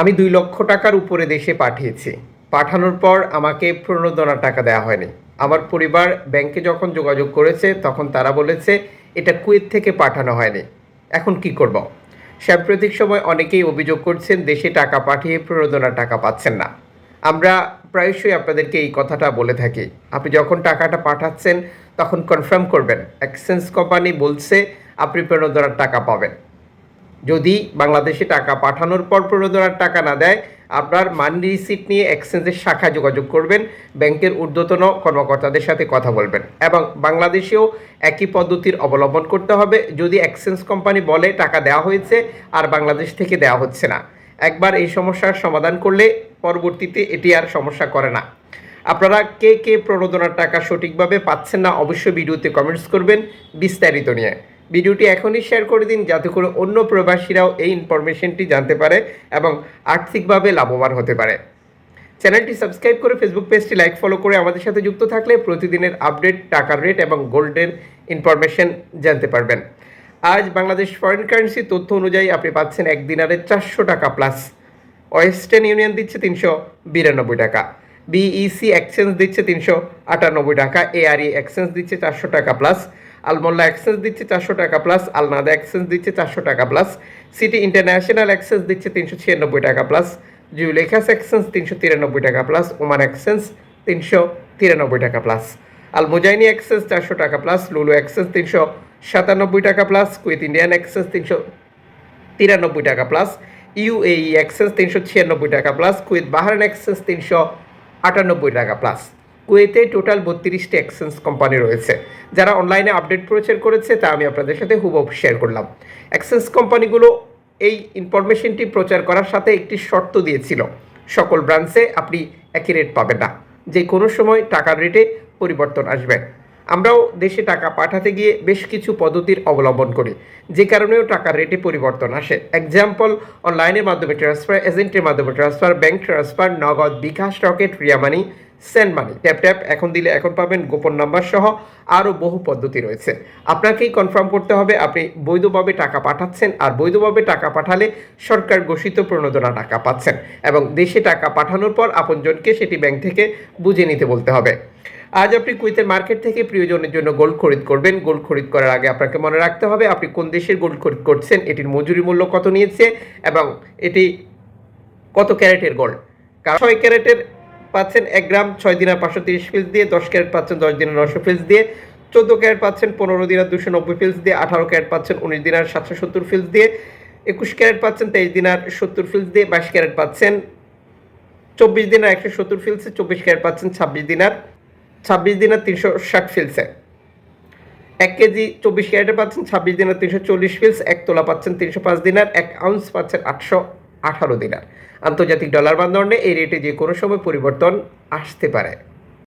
আমি দুই লক্ষ টাকার উপরে দেশে পাঠিয়েছি। পাঠানোর পর আমাকে প্রণোদনা টাকা দেওয়া হয়নি। আমার পরিবার ব্যাংকে যখন যোগাযোগ করেছে, তখন তারা বলেছে, এটা কুয়েত থেকে পাঠানো হয়নি। এখন কি করব? সাম্প্রতিক সময় অনেকেই অভিযোগ করছেন, দেশে টাকা পাঠিয়ে প্রণোদনা টাকা পাচ্ছেন না। আমরা প্রায়শই আপনাদেরকে এই কথাটা বলে থাকি। আপনি যখন টাকাটা পাঠাচ্ছেন, তখন কনফার্ম করবেন। এক্সচেঞ্জ কোম্পানি বলছে, আপনি প্রণোদনার টাকা পাবেন। যদি বাংলাদেশে টাকা পাঠানোর পর প্রণোদনার টাকা না দেয়, আপনার মানি রিসিট নিয়ে এক্সচেঞ্জের শাখায় যোগাযোগ করবেন, ব্যাংকের ঊর্ধ্বতন কর্মকর্তাদের সাথে কথা বলবেন এবং বাংলাদেশেও একই পদ্ধতির অবলম্বন করতে হবে। যদি এক্সচেঞ্জ কোম্পানি বলে টাকা দেওয়া হয়েছে আর বাংলাদেশ থেকে দেওয়া হচ্ছে না, একবার এই সমস্যার সমাধান করলে পরবর্তীতে এটি আর সমস্যা করে না। আপনারা কে কে প্রণোদনার টাকা সঠিকভাবে পাচ্ছেন না, অবশ্যই ভিডিওতে কমেন্টস করবেন বিস্তারিত নিয়ে। ভিডিওটি এখনই শেয়ার করে দিন যাতে করে অন্য প্রবাসীরাও এই ইনফরমেশনটি জানতে পারে এবং আর্থিকভাবে লাভবান হতে পারে। চ্যানেলটি সাবস্ক্রাইব করে ফেসবুক পেজটি লাইক, ফলো করে আমাদের সাথে যুক্ত থাকলে প্রতিদিনের আপডেট, টাকার রেট এবং গোল্ডের ইনফরমেশন জানতে পারবেন। আজ বাংলাদেশ ফরেন কারেন্সি তথ্য অনুযায়ী আপনি পাচ্ছেন এক দিনারে চারশো টাকা প্লাস ওয়েস্টার্ন ইউনিয়ন দিচ্ছে তিনশো বিরানব্বই টাকা। বিইসি এক্সচেঞ্জ দিচ্ছে তিনশো আটানব্বই টাকা। এআরই এক্সচেঞ্জ দিচ্ছে চারশো টাকা প্লাস আলমোল্লা এক্সচেঞ্জ দিচ্ছে চারশো টাকা প্লাস আলনাদা এক্সচেঞ্জ দিচ্ছে চারশো টাকা প্লাস সিটি ইন্টারন্যাশনাল এক্সচেঞ্জ দিচ্ছে তিনশো ছিয়ানব্বই টাকা প্লাস জুলেখাস এক্সচেঞ্জ তিনশো তিরানব্বই টাকা প্লাস ওমান এক্সচেঞ্জ তিনশো তিরানব্বই টাকা প্লাস আল মুজাইনি এক্সচেঞ্জ চারশো টাকা প্লাস লুলু এক্সচেঞ্জ তিনশো সাতানব্বই টাকা প্লাস কুইথ ইন্ডিয়ান এক্সচেঞ্জ তিনশো তিরানব্বই টাকা প্লাস ইউএই এক্সচেঞ্জ তিনশো ছিয়ানব্বই টাকা প্লাস কুয়েত বাহারান এক্সচেঞ্জ তিনশো আটানব্বই টাকা প্লাস কুয়েতে টোটাল বত্রিশটি এক্সচেঞ্জ কোম্পানি রয়েছে। যারা অনলাইনে আপডেট প্রচার করেছে, তা আমি আপনাদের সাথে হুবহু শেয়ার করলাম। এক্সচেঞ্জ কোম্পানিগুলো এই ইনফরমেশনটি প্রচার করার সাথে একটি শর্ত দিয়েছিল। সকল ব্রাঞ্চে আপনি একই রেট পাবেন না। যে কোনো সময় টাকার রেটে পরিবর্তন আসবে। আমরাও দেশে টাকা পাঠাতে গিয়ে বেশ কিছু পদ্ধতির অবলম্বন করি। যে কারণেও টাকার রেটে পরিবর্তন আসে। এক্সাম্পল অনলাইনের মাধ্যমে ট্রান্সফার এজেন্টের মাধ্যমে transfer bank transfer Nagad bKash Rocket Ria Money send money, tap tap, এখন দিলে এখন পাবেন গোপন নাম্বার সহ আরও বহু পদ্ধতি রয়েছে। আপনাকেই কনফার্ম করতে হবে, আপনি বৈধভাবে টাকা পাঠাচ্ছেন আর বৈধভাবে টাকা পাঠালে সরকার ঘোষিত প্রণোদনা টাকা পাচ্ছেন এবং দেশে টাকা পাঠানোর পর আপনজনকে সেটি ব্যাংক থেকে বুঝে নিতে বলতে হবে। আজ আপনি কুইতের মার্কেট থেকে প্রিয়জনের জন্য গোল্ড খরিদ করবেন। গোল্ড খরিদ করার আগে আপনাকে মনে রাখতে হবে, আপনি কোন দেশের গোল্ড খরিদ করছেন, এটির মজুরি মূল্য কত নিয়েছে এবং এটি কত ক্যারেটের গোল্ড? ছয় ক্যারেটের পাচ্ছেন এক গ্রাম ছয় দিনের পাঁচশো তিরিশ পিস দিয়ে, দশ ক্যারেট পাচ্ছেন দশ দিনের নশো পিস দিয়ে, চোদ্দ ক্যারেট পাচ্ছেন পনেরো দিনের দুশো নব্বই পিস দিয়ে, আঠারো ক্যারেট পাচ্ছেন উনিশ দিনার সাতশো সত্তর পিস দিয়ে, একুশ ক্যারেট পাচ্ছেন তেইশ দিনার সত্তর পিস দিয়ে, বাইশ ক্যারেট পাচ্ছেন চব্বিশ দিনার একশো সত্তর ফিলসে চব্বিশ ক্যারেট পাচ্ছেন ছাব্বিশ দিনার ছাব্বিশ দিনের তিনশো ষাট ফিলসে এক কেজি চব্বিশ ক্যারেটে পাচ্ছেন ছাব্বিশ দিনের তিনশো চল্লিশ ফিলস এক তোলা পাচ্ছেন তিনশো পাঁচ দিনার, এক আউন্স পাচ্ছেন আটশো আঠারো দিনার। আন্তর্জাতিক ডলার বান্ধবনে এই রেটে যে কোনো সময় পরিবর্তন আসতে পারে।